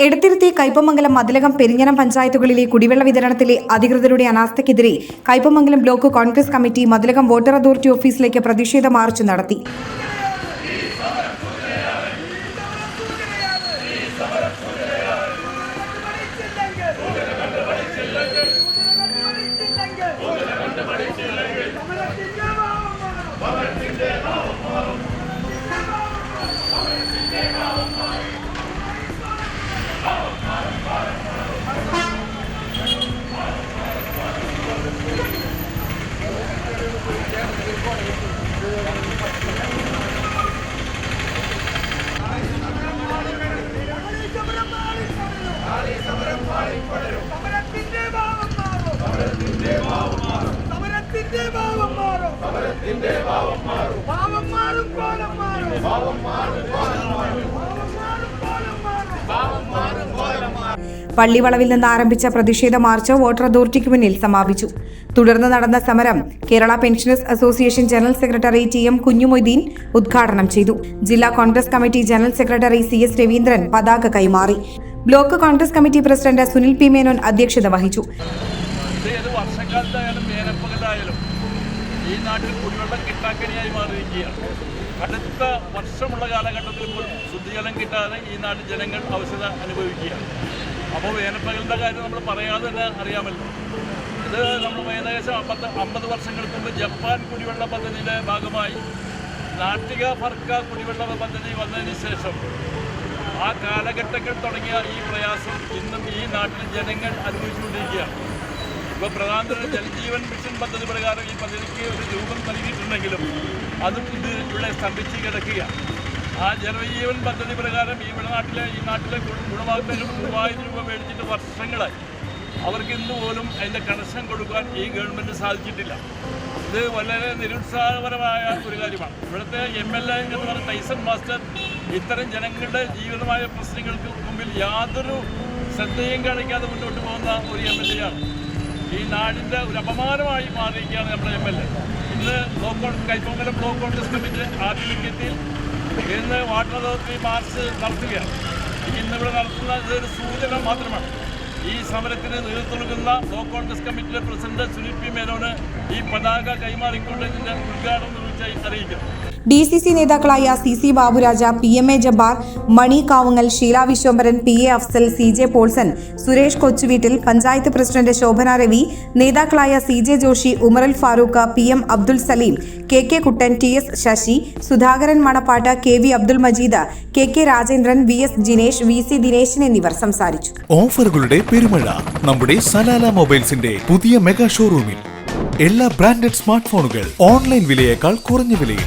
എടത്തിരുത്തി കൈപ്പമംഗലം മതിലകം പെരിഞ്ഞനം പഞ്ചായത്തുകളിലെ കുടിവെള്ള വിതരണത്തിലെ അധികൃതരുടെ അനാസ്ഥയ്ക്കെതിരെ Kaipamangalam block Congress committee Mathilakam water authority ഓഫീസിലേക്ക് പ്രതിഷേധ മാർച്ച് നടത്തി സമരത്തിന്റെ ഭാവം മാറും സമരത്തിന്റെ ഭാവം മാറും സമരത്തിന്റെ ഭാവം മാറും സമരത്തിന്റെ ഭാവം മാറും ഭാവം മാറും കോലം മാറും ഭാവം മാറും കോലം മാറും പള്ളിവളവിൽ നിന്ന് ആരംഭിച്ച പ്രതിഷേധ മാർച്ച് വാട്ടർ അതോറിറ്റിക്ക് മുന്നിൽ സമാപിച്ചു. തുടർന്ന് നടന്ന സമരം Kerala pensioners association general secretary T M Kunjumoideen ഉദ്ഘാടനം ചെയ്തു. ജില്ലാ Congress committee general secretary C S Raveendran പതാക കൈമാറി. Block Congress committee president Sunil P Menon അധ്യക്ഷത വഹിച്ചു. ഈ നാട്ടിൽ കുടിവെള്ളം കിട്ടാക്കനിയായി മാറിയിരിക്കുകയാണ്. അടുത്ത വർഷമുള്ള കാലഘട്ടത്തിൽ പോലും ശുദ്ധജലം കിട്ടാതെ ഈ നാട്ടിൽ ജനങ്ങൾ അവശത അനുഭവിക്കുകയാണ്. അപ്പോൾ വേനൽപ്പകലിന്റെ കാര്യം നമ്മൾ പറയാതെ തന്നെ അറിയാമല്ലോ. ഇത് നമ്മൾ ഏകദേശം അമ്പത് അമ്പത് വർഷങ്ങൾക്ക് മുമ്പ് ജപ്പാൻ കുടിവെള്ള പദ്ധതിയുടെ ഭാഗമായി നാട്ടിക ഫർക്ക കുടിവെള്ള പദ്ധതി വന്നതിന് ശേഷം ആ കാലഘട്ടങ്ങൾ തുടങ്ങിയ ഈ പ്രയാസം ഇന്നും ഈ നാട്ടിൽ ജനങ്ങൾ അനുഭവിച്ചുകൊണ്ടിരിക്കുകയാണ്. ഇപ്പോൾ പ്രധാനമന്ത്രി ജലജീവൻ മിഷൻ പദ്ധതി പ്രകാരം ഈ പദ്ധതിക്ക് ഒരു രൂപം നൽകിയിട്ടുണ്ടെങ്കിലും അതും ഇത് ഇവിടെ സ്തംഭിച്ച് കിടക്കുകയാണ്. ആ ജലജീവൻ പദ്ധതി പ്രകാരം ഈ വിളനാട്ടിലെ നാട്ടിലെ ഈ നാട്ടിലെ ഗുണ- ഗുണഭോക്താക്കൾ മൂവായിരം രൂപ മേടിച്ചിട്ട് വർഷങ്ങളായി. അവർക്ക് ഇന്ന് പോലും അതിന്റെ കണക്ഷൻ കൊടുക്കാൻ ഈ ഗവൺമെന്റ് സാധിച്ചിട്ടില്ല. ഇത് വളരെ നിരുത്സാഹപരമായ ഒരു കാര്യമാണ്. ഇവിടുത്തെ എം എൽ എ എന്ന് പറഞ്ഞ ടൈസൺ മാസ്റ്റർ ഇത്തരം ജനങ്ങളുടെ ജീവിതമായ പ്രശ്നങ്ങൾക്ക് മുമ്പിൽ യാതൊരു ശ്രദ്ധയും കാണിക്കാതെ മുന്നോട്ട് പോകുന്ന ഒരു എം എൽ എ ആണ്. ഈ നാടിന്റെ ഒരു അപമാനമായി മാറിയിരിക്കുകയാണ് നമ്മുടെ എം എൽ എ ഇന്ന് block Kaipamangalam block Congress committee ആഭിമുഖ്യത്തിൽ ഇന്ന് വാട്ടർ അതോറിറ്റി മാർച്ച് നടത്തുകയാണ്. ഇന്നിവിടെ നടത്തുന്ന ഇതൊരു സൂചന മാത്രമാണ്. ഈ സമരത്തിന് നേതൃത്വം നൽകുന്ന ബ്ലോക്ക് കോൺഗ്രസ് കമ്മിറ്റിയിലെ പ്രസിഡന്റ് സുനിൽ പി മേനോന് ഈ പതാക കൈമാറിക്കൊണ്ട് ഇതിന്റെ ഉദ്ഘാടനം നിർവഹിച്ചായി അറിയിക്കുന്നു. ഡി സി സി നേതാക്കളായ C C Baburaj P M A Jabbar Mani Kavungal Sheela Viswambharan P A Afsal C J Polson Suresh Kochuveettil panchayat president Shobhana Ravi നേതാക്കളായ C J Joshi Umaral Farooq P M Abdul Salim K K Kuttan T S Sasi Sudhakaran Manappattu K V Abdul Majeed K K Rajendran V S Jinesh V C Dineshan എന്നിവർ സംസാരിച്ചു. ഓഫറുകളുടെ പെരുമഴ നമ്മുടെ Salalah മൊബൈൽസിന്റെ പുതിയ mega ഷോറൂമിൽ. എല്ലാ branded smart ഫോണുകൾ online വിലയേക്കാൾ കുറഞ്ഞ വിലയിൽ.